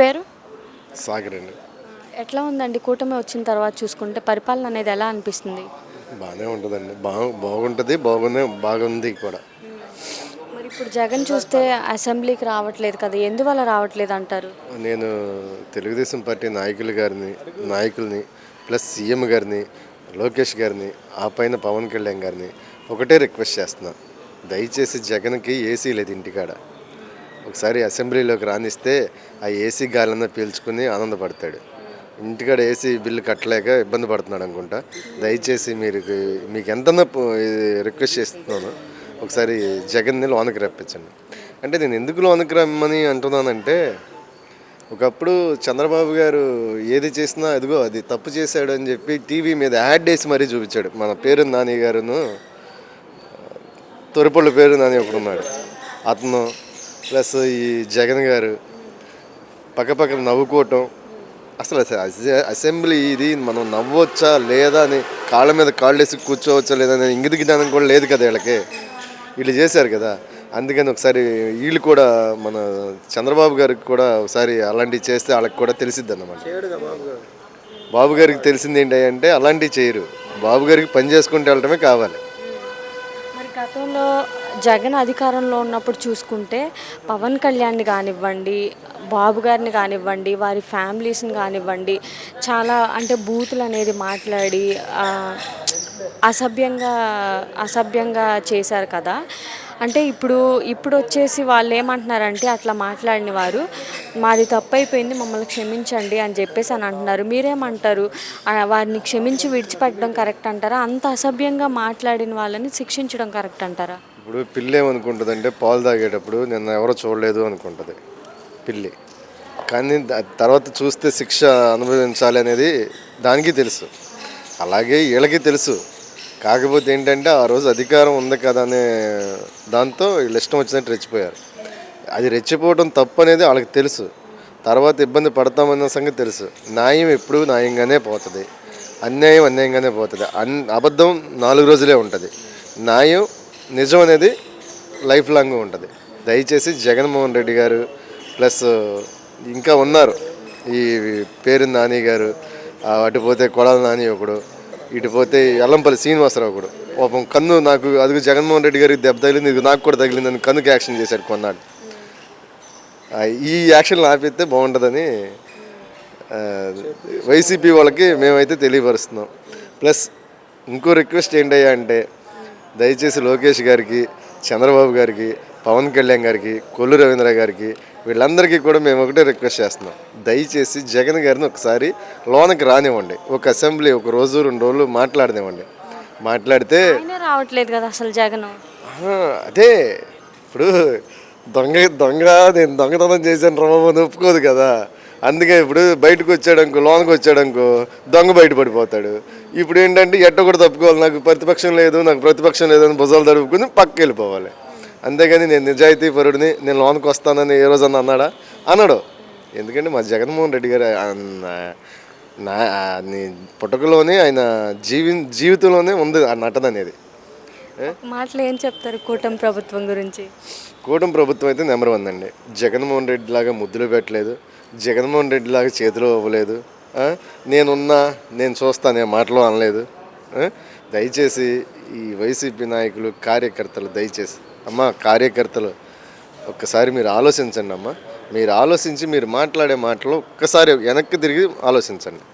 పేరు? సాగర్ అండి. ఎట్లా ఉందండి? కూటమి వచ్చిన తర్వాత చూసుకుంటే పరిపాలన అనేది ఎలా అనిపిస్తుంది? బాగానే ఉంటుందండి. బాగు బాగుంటుంది బాగుంది బాగుంది కూడా. మరి ఇప్పుడు జగన్ చూస్తే అసెంబ్లీకి రావట్లేదు కదా ఎందువల్ల రావట్లేదు అంటారు? నేను తెలుగుదేశం పార్టీ నాయకులు గారిని నాయకుల్ని ప్లస్ సీఎం గారిని లోకేష్ గారిని ఆ పైన పవన్ కళ్యాణ్ గారిని ఒకటే రిక్వెస్ట్ చేస్తున్నా. దయచేసి జగన్కి ఏసీ లేదు ఇంటికాడ. ఒకసారి అసెంబ్లీలోకి రానిస్తే ఆ ఏసీ గాలంతా పీల్చుకుని ఆనందపడతాడు. ఇంటికాడ ఏసీ బిల్లు కట్టలేక ఇబ్బంది పడుతున్నాడు అనుకుంటా. దయచేసి మీరు మీకు ఎంత రిక్వెస్ట్ చేస్తున్నాను. ఒకసారి జగన్ని లోనకి రప్పించండి. అంటే నేను ఎందుకు లోనకి రమ్మని అంటున్నానంటే ఒకప్పుడు చంద్రబాబు గారు ఏది చేసినా అదిగో అది తప్పు చేశాడు అని చెప్పి టీవీ మీద యాడ్ వేసి మరీ చూపించాడు. మన పేరు నాని గారును తొరిపళ్ళు పేరు నాని ఒకడు ఉన్నాడు అతను ప్లస్ ఈ జగన్ గారు పక్కపక్కన నవ్వుకోవటం. అసలు అస- అసె- అసెంబ్లీ ఇది మనం నవ్వొచ్చా లేదా అని కాళ్ళ మీద కాళ్ళు వేసి కూర్చోవచ్చా లేదా అని ఇంగిత జ్ఞానం కూడా లేదు కదా వీళ్ళకి. వీళ్ళు చేశారు కదా. అందుకని ఒకసారి వీళ్ళు కూడా మన చంద్రబాబు గారికి కూడా ఒకసారి అలాంటివి చేస్తే వాళ్ళకి కూడా తెలిసిద్ది అన్నమాట. బాబు గారికి తెలిసింది ఏంటి అంటే అలాంటివి చేయరు. బాబు గారికి పని చేసుకుంటూ వెళ్ళటమే కావాలి. గతంలో జగన్ అధికారంలో ఉన్నప్పుడు చూసుకుంటే పవన్ కళ్యాణ్ని కానివ్వండి బాబు గారిని కానివ్వండి వారి ఫ్యామిలీస్ని కానివ్వండి చాలా అంటే బూతులు అనేది మాట్లాడి అసభ్యంగా అసభ్యంగా చేశారు కదా. అంటే ఇప్పుడు ఇప్పుడు వచ్చేసి వాళ్ళు ఏమంటున్నారంటే అట్లా మాట్లాడిన వారు మాది తప్పు అయిపోయింది మమ్మల్ని క్షమించండి అని చెప్పేసి అని అంటున్నారు. మీరేమంటారు? వారిని క్షమించి విడిచిపెట్టడం కరెక్ట్ అంటారా? అంత అసభ్యంగా మాట్లాడిన వాళ్ళని శిక్షించడం కరెక్ట్ అంటారా? ఇప్పుడు పిల్లి ఏమనుకుంటుందంటే పాలు తాగేటప్పుడు నిన్న ఎవరో చూడలేదు అనుకుంటుంది పిల్లి. కానీ తర్వాత చూస్తే శిక్ష అనుభవించాలి అనేది దానికి తెలుసు. అలాగే వీళ్ళకి తెలుసు. కాకపోతే ఏంటంటే ఆ రోజు అధికారం ఉంది కదా అనే దాంతో వీళ్ళు ఇష్టం వచ్చినట్టు రెచ్చిపోయారు. అది రెచ్చిపోవడం తప్పు అనేది వాళ్ళకి తెలుసు. తర్వాత ఇబ్బంది పడతామన్న సంగతి తెలుసు. న్యాయం ఎప్పుడు న్యాయంగానే పోతుంది. అన్యాయం అన్యాయంగానే పోతుంది. అన్ అబద్ధం నాలుగు రోజులే ఉంటుంది. న్యాయం నిజం అనేది లైఫ్ లాంగ్ ఉంటుంది. దయచేసి జగన్మోహన్ రెడ్డి గారు ప్లస్ ఇంకా ఉన్నారు. ఈ పేరు నాని గారు అటు పోతే కొడాల నాని ఒకడు ఇటు పోతే ఎల్లంపల్లి శ్రీనివాసరావు ఒకడు. పాపం కన్ను నాకు అది జగన్మోహన్ రెడ్డి గారికి దెబ్బ తగిలింది ఇది నాకు కూడా తగిలిందని కన్నుకి యాక్షన్ చేశాడు కొన్నాడు ఈ యాక్షన్లు ఆపిస్తే బాగుంటుందని వైసీపీ వాళ్ళకి మేమైతే తెలియపరుస్తున్నాం. ప్లస్ ఇంకో రిక్వెస్ట్ ఏంటయ్యా అంటే దయచేసి లోకేష్ గారికి చంద్రబాబు గారికి పవన్ కళ్యాణ్ గారికి కొల్లు రవీంద్ర గారికి వీళ్ళందరికీ కూడా మేము ఒకటే రిక్వెస్ట్ చేస్తున్నాం. దయచేసి జగన్ గారిని ఒకసారి లోనకి రానివ్వండి. ఒక అసెంబ్లీ ఒక రోజు రెండు రోజులు మాట్లాడనివ్వండి. మాట్లాడితే రావట్లేదు కదా అసలు జగన్. అదే. ఇప్పుడు దొంగ దొంగ నేను దొంగతనం చేశాను రమ్మని ఒప్పుకోదు కదా. అందుకే ఇప్పుడు బయటకు వచ్చాడనుకో లోనకు వచ్చాడనుకో దొంగ బయట పడిపోతాడు. ఇప్పుడు ఏంటంటే ఎట్ట కూడా తప్పుకోవాలి నాకు ప్రతిపక్షం లేదు నాకు ప్రతిపక్షం లేదు అని భుజాలు తడుపుకుని పక్కకి వెళ్ళిపోవాలి. అంతేగాని నేను నిజాయితీ పరుడిని నేను లోనికి వస్తానని ఏ రోజన్నా అన్నాడా? అన్నాడు ఎందుకంటే మా జగన్మోహన్ రెడ్డి గారు నా నీ పుట్టకలోనే ఆయన జీవి జీవితంలోనే ఉంది ఆ నటన అనేది. మాటలు ఏం చెప్తారు కూటమి ప్రభుత్వం గురించి? కూటమి ప్రభుత్వం అయితే నెంబర్ వన్ అండి. జగన్మోహన్ రెడ్డి లాగా ముద్దులు పెట్టలేదు. జగన్మోహన్ రెడ్డి లాగా చేతిలో ఇవ్వలేదు? నేనున్నా నేను చూస్తానే మాటలు అనలేదు? దయచేసి ఈ వైసీపీ నాయకులు కార్యకర్తలు దయచేసి అమ్మ కార్యకర్తలు ఒక్కసారి మీరు ఆలోచించండి అమ్మ. మీరు ఆలోచించి మీరు మాట్లాడే మాటలు ఒక్కసారి వెనక్కి తిరిగి ఆలోచించండి.